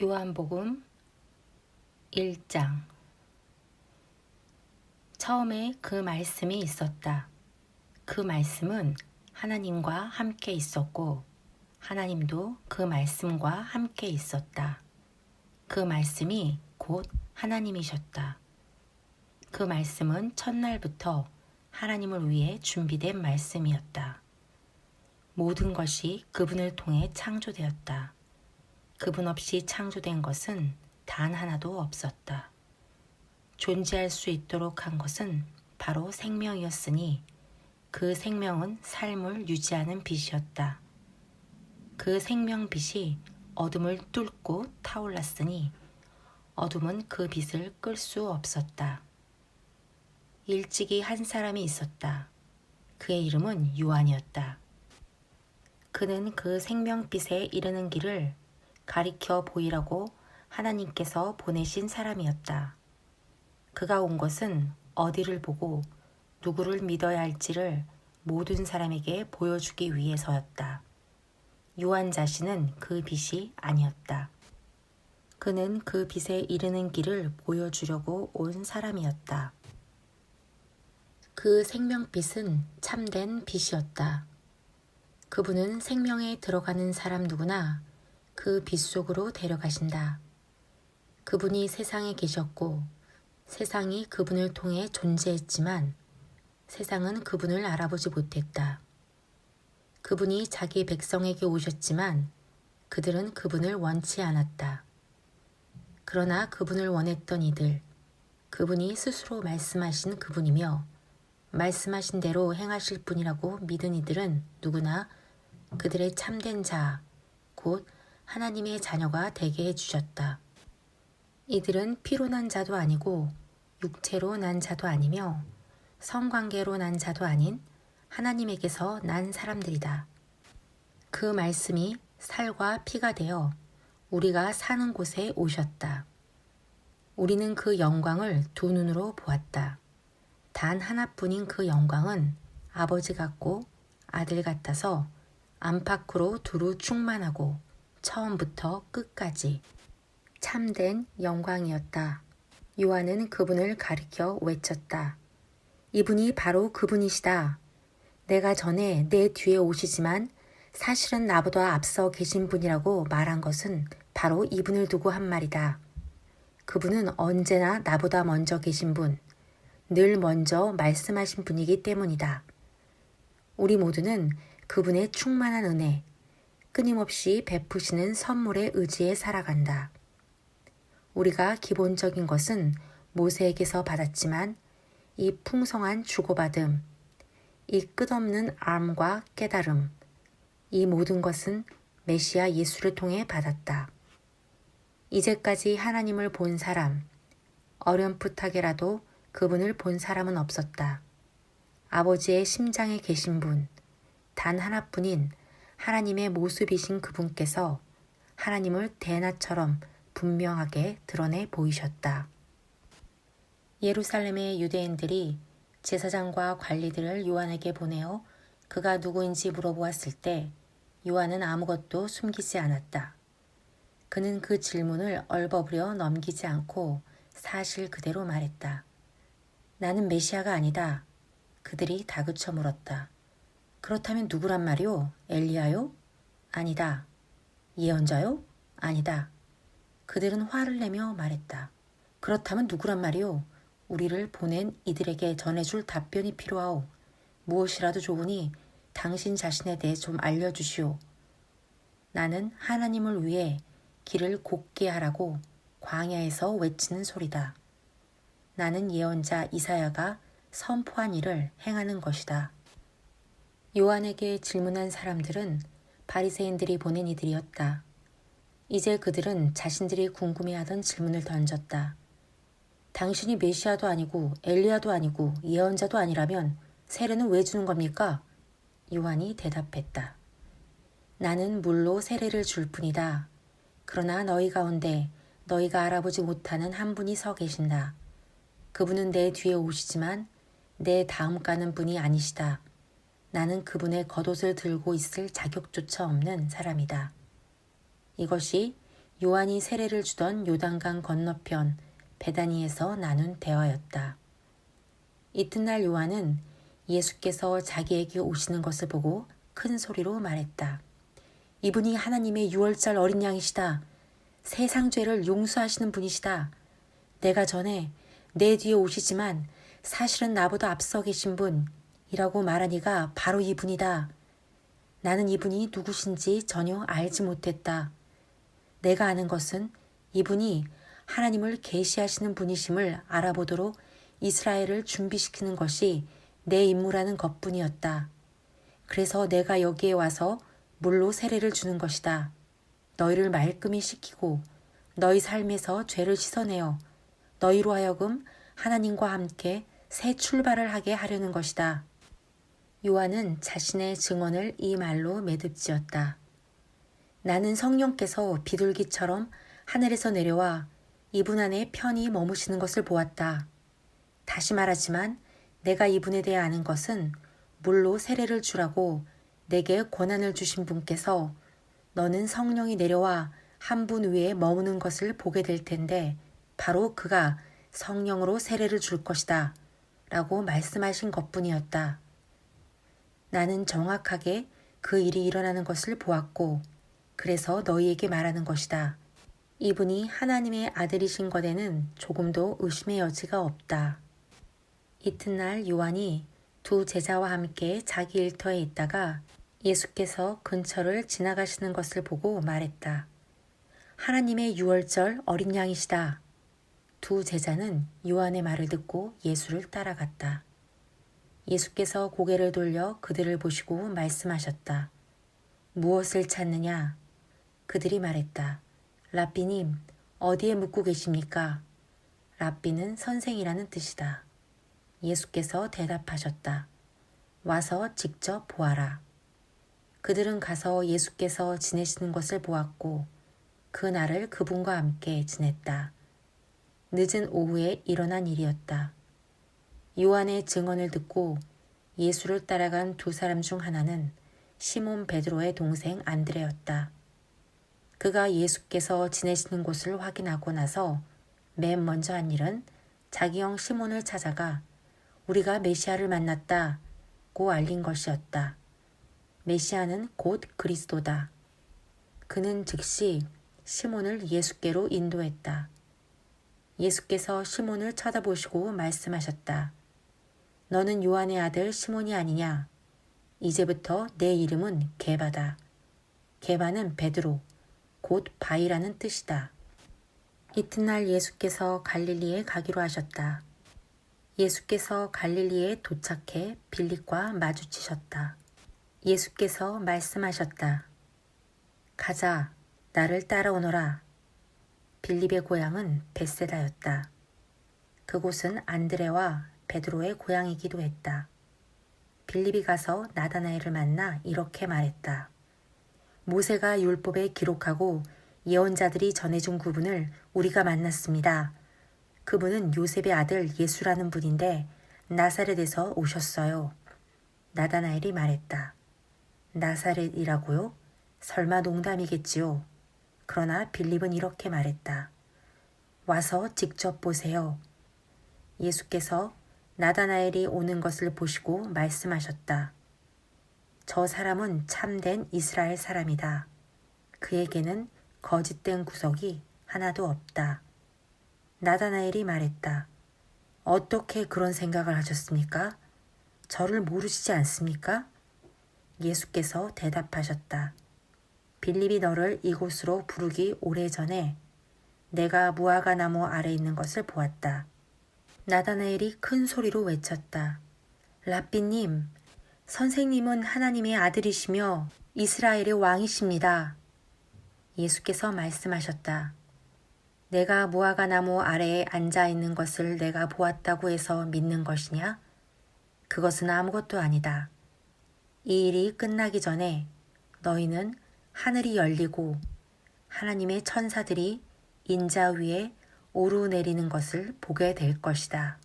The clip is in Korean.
요한복음 1장 처음에 그 말씀이 있었다. 그 말씀은 하나님과 함께 있었고 하나님도 그 말씀과 함께 있었다. 그 말씀이 곧 하나님이셨다. 그 말씀은 첫날부터 하나님을 위해 준비된 말씀이었다. 모든 것이 그분을 통해 창조되었다. 그분 없이 창조된 것은 단 하나도 없었다. 존재할 수 있도록 한 것은 바로 생명이었으니 그 생명은 삶을 유지하는 빛이었다. 그 생명 빛이 어둠을 뚫고 타올랐으니 어둠은 그 빛을 끌 수 없었다. 일찍이 한 사람이 있었다. 그의 이름은 요한이었다. 그는 그 생명빛에 이르는 길을 가리켜 보이라고 하나님께서 보내신 사람이었다. 그가 온 것은 어디를 보고 누구를 믿어야 할지를 모든 사람에게 보여주기 위해서였다. 요한 자신은 그 빛이 아니었다. 그는 그 빛에 이르는 길을 보여주려고 온 사람이었다. 그 생명빛은 참된 빛이었다. 그분은 생명에 들어가는 사람 누구나 그 빛 속으로 데려가신다. 그분이 세상에 계셨고 세상이 그분을 통해 존재했지만 세상은 그분을 알아보지 못했다. 그분이 자기 백성에게 오셨지만 그들은 그분을 원치 않았다. 그러나 그분을 원했던 이들, 그분이 스스로 말씀하신 그분이며 말씀하신 대로 행하실 분이라고 믿은 이들은 누구나 그들의 참된 자, 곧 하나님의 자녀가 되게 해주셨다. 이들은 피로 난 자도 아니고 육체로 난 자도 아니며 성관계로 난 자도 아닌 하나님에게서 난 사람들이다. 그 말씀이 살과 피가 되어 우리가 사는 곳에 오셨다. 우리는 그 영광을 두 눈으로 보았다. 단 하나뿐인 그 영광은 아버지 같고 아들 같아서 안팎으로 두루 충만하고 처음부터 끝까지 참된 영광이었다. 요한은 그분을 가리켜 외쳤다. 이분이 바로 그분이시다. 내가 전에 내 뒤에 오시지만 사실은 나보다 앞서 계신 분이라고 말한 것은 바로 이분을 두고 한 말이다. 그분은 언제나 나보다 먼저 계신 분, 늘 먼저 말씀하신 분이기 때문이다. 우리 모두는 그분의 충만한 은혜, 끊임없이 베푸시는 선물에 의지해 살아간다. 우리가 기본적인 것은 모세에게서 받았지만 이 풍성한 주고받음, 이 끝없는 암과 깨달음, 이 모든 것은 메시아 예수를 통해 받았다. 이제까지 하나님을 본 사람, 어렴풋하게라도 그분을 본 사람은 없었다. 아버지의 심장에 계신 분, 단 하나뿐인 하나님의 모습이신 그분께서 하나님을 대낮처럼 분명하게 드러내 보이셨다. 예루살렘의 유대인들이 제사장과 관리들을 요한에게 보내어 그가 누구인지 물어보았을 때 요한은 아무것도 숨기지 않았다. 그는 그 질문을 얼버무려 넘기지 않고 사실 그대로 말했다. 나는 메시아가 아니다. 그들이 다그쳐 물었다. 그렇다면 누구란 말이오? 엘리야요? 아니다. 예언자요? 아니다. 그들은 화를 내며 말했다. 그렇다면 누구란 말이오? 우리를 보낸 이들에게 전해줄 답변이 필요하오. 무엇이라도 좋으니 당신 자신에 대해 좀 알려주시오. 나는 하나님을 위해 길을 곱게 하라고 광야에서 외치는 소리다. 나는 예언자 이사야가 선포한 일을 행하는 것이다. 요한에게 질문한 사람들은 바리새인들이 보낸 이들이었다. 이제 그들은 자신들이 궁금해하던 질문을 던졌다. 당신이 메시아도 아니고 엘리야도 아니고 예언자도 아니라면 세례는 왜 주는 겁니까? 요한이 대답했다. 나는 물로 세례를 줄 뿐이다. 그러나 너희 가운데 너희가 알아보지 못하는 한 분이 서 계신다. 그분은 내 뒤에 오시지만 내 다음 가는 분이 아니시다. 나는 그분의 겉옷을 들고 있을 자격조차 없는 사람이다. 이것이 요한이 세례를 주던 요단강 건너편 베다니에서 나눈 대화였다. 이튿날 요한은 예수께서 자기에게 오시는 것을 보고 큰 소리로 말했다. 이분이 하나님의 유월절 어린 양이시다. 세상 죄를 용서하시는 분이시다. 내가 전에 내 뒤에 오시지만 사실은 나보다 앞서 계신 분 이라고 말하니가 바로 이분이다. 나는 이분이 누구신지 전혀 알지 못했다. 내가 아는 것은 이분이 하나님을 계시하시는 분이심을 알아보도록 이스라엘을 준비시키는 것이 내 임무라는 것뿐이었다. 그래서 내가 여기에 와서 물로 세례를 주는 것이다. 너희를 말끔히 시키고 너희 삶에서 죄를 씻어내어 너희로 하여금 하나님과 함께 새 출발을 하게 하려는 것이다. 요한은 자신의 증언을 이 말로 매듭지었다. 나는 성령께서 비둘기처럼 하늘에서 내려와 이분 안에 편히 머무시는 것을 보았다. 다시 말하지만 내가 이분에 대해 아는 것은 물로 세례를 주라고 내게 권한을 주신 분께서 너는 성령이 내려와 한 분 위에 머무는 것을 보게 될 텐데 바로 그가 성령으로 세례를 줄 것이다. 라고 말씀하신 것 뿐이었다. 나는 정확하게 그 일이 일어나는 것을 보았고, 그래서 너희에게 말하는 것이다. 이분이 하나님의 아들이신 것에는 조금도 의심의 여지가 없다. 이튿날 요한이 두 제자와 함께 자기 일터에 있다가 예수께서 근처를 지나가시는 것을 보고 말했다. 하나님의 유월절 어린 양이시다. 두 제자는 요한의 말을 듣고 예수를 따라갔다. 예수께서 고개를 돌려 그들을 보시고 말씀하셨다. 무엇을 찾느냐? 그들이 말했다. 라삐님, 어디에 묻고 계십니까? 라삐는 선생이라는 뜻이다. 예수께서 대답하셨다. 와서 직접 보아라. 그들은 가서 예수께서 지내시는 것을 보았고, 그 날을 그분과 함께 지냈다. 늦은 오후에 일어난 일이었다. 요한의 증언을 듣고 예수를 따라간 두 사람 중 하나는 시몬 베드로의 동생 안드레였다. 그가 예수께서 지내시는 곳을 확인하고 나서 맨 먼저 한 일은 자기 형 시몬을 찾아가 우리가 메시아를 만났다 고 알린 것이었다. 메시아는 곧 그리스도다. 그는 즉시 시몬을 예수께로 인도했다. 예수께서 시몬을 쳐다보시고 말씀하셨다. 너는 요한의 아들 시몬이 아니냐? 이제부터 내 이름은 게바다. 게바는 베드로, 곧 바위라는 뜻이다. 이튿날 예수께서 갈릴리에 가기로 하셨다. 예수께서 갈릴리에 도착해 빌립과 마주치셨다. 예수께서 말씀하셨다. 가자, 나를 따라오너라. 빌립의 고향은 베세다였다. 그곳은 안드레와 베드로의 고향이기도 했다. 빌립이 가서 나다나엘을 만나 이렇게 말했다. 모세가 율법에 기록하고 예언자들이 전해준 그분을 우리가 만났습니다. 그분은 요셉의 아들 예수라는 분인데 나사렛에서 오셨어요. 나다나엘이 말했다. 나사렛이라고요? 설마 농담이겠지요. 그러나 빌립은 이렇게 말했다. 와서 직접 보세요. 예수께서 나다나엘이 오는 것을 보시고 말씀하셨다. 저 사람은 참된 이스라엘 사람이다. 그에게는 거짓된 구석이 하나도 없다. 나다나엘이 말했다. 어떻게 그런 생각을 하셨습니까? 저를 모르시지 않습니까? 예수께서 대답하셨다. 빌립이 너를 이곳으로 부르기 오래전에 내가 무화과 나무 아래 있는 것을 보았다. 나다나엘이 큰 소리로 외쳤다. 라삐님, 선생님은 하나님의 아들이시며 이스라엘의 왕이십니다. 예수께서 말씀하셨다. 내가 무화과 나무 아래에 앉아 있는 것을 내가 보았다고 해서 믿는 것이냐? 그것은 아무것도 아니다. 이 일이 끝나기 전에 너희는 하늘이 열리고 하나님의 천사들이 인자 위에 오르내리는 것을 보게 될 것이다.